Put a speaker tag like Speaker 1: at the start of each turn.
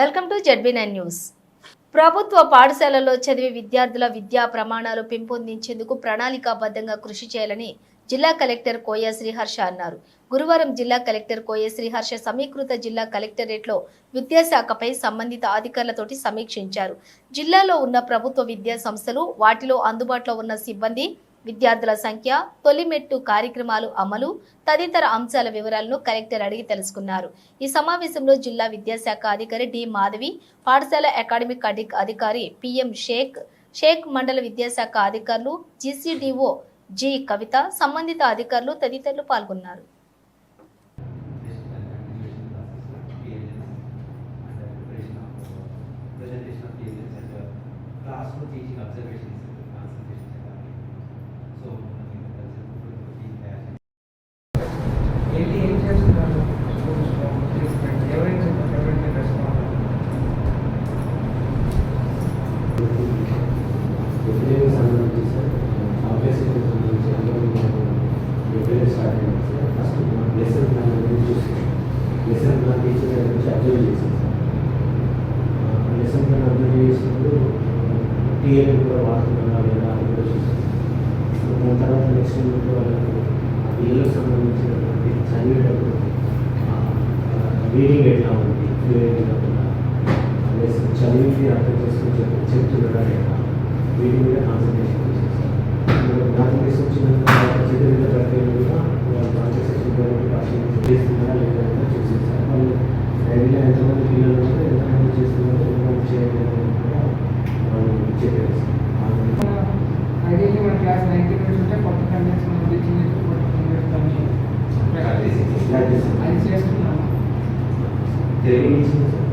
Speaker 1: Welcome to Z B nine news. ప్రభుత్వ పాఠశాలల్లో చదివే విద్యార్థుల విద్యా ప్రమాణాలు పెంపొందించేందుకు ప్రణాళికాబద్ధంగా కృషి చేయాలని జిల్లా కలెక్టర్ కోయ శ్రీహర్ష అన్నారు. గురువారం జిల్లా కలెక్టర్ కోయ శ్రీహర్ష సమీకృత జిల్లా కలెక్టరేట్లో విద్యాశాఖపై సంబంధిత అధికారులతోటి సమీక్షించారు. జిల్లాలో ఉన్న ప్రభుత్వ విద్యా సంస్థలు వాటిలో అందుబాటులో ఉన్న సిబ్బంది విద్యార్థుల సంఖ్య తొలిమెట్టు కార్యక్రమాలు అమలు తదితర అంశాల వివరాలను కలెక్టర్ అడిగి తెలుసుకున్నారు. ఈ సమావేశంలో జిల్లా విద్యాశాఖ అధికారి డి. మాధవి పాఠశాల అకాడమిక్ అధికారి పిఎం షేక్ షేక్ మండల విద్యాశాఖ అధికారులు జీసీడీఓ జి. కవిత సంబంధిత అధికారులు తదితరులు పాల్గొన్నారు.
Speaker 2: క్లాస్లో టీచింగ్
Speaker 3: టీచర్ దగ్గర నుంచి అబ్జర్వ్ చేశాను లెసన్ ప్లాన్ అబ్జర్వ్ చేసినప్పుడు టీఎల్ కూడా వాడుతున్నారా. లేదా అది కూడా చూసాను దాని తర్వాత నెక్స్ట్ యూనిట్ వాళ్ళకు ఆ పిల్లలకు సంబంధించినటువంటి చదివేటప్పుడు రీడింగ్ ఎట్లా ఉంది ఫ్లూయెంట్ కాకుండా లెసన్ చదివి అర్థం చేసుకుని చెప్తున్నారా లేదా? ఎంతమంది పిల్లలు ఉన్నారు ఎంతమంది చేస్తున్నారు ఎంతమంది కూడా వాళ్ళు చెప్పారు.
Speaker 4: ఐడియల్లీ మన క్లాస్ నైన్టీ మినిట్స్ ఉంటే కొత్త కంటెంట్స్ మనం టీచింగ్ కొత్త కంటెంట్స్
Speaker 3: ప్రాక్టీస్
Speaker 4: అది చేస్తున్నాం.
Speaker 3: తెలుగు ఇచ్చింది సార్
Speaker 2: తెలుగు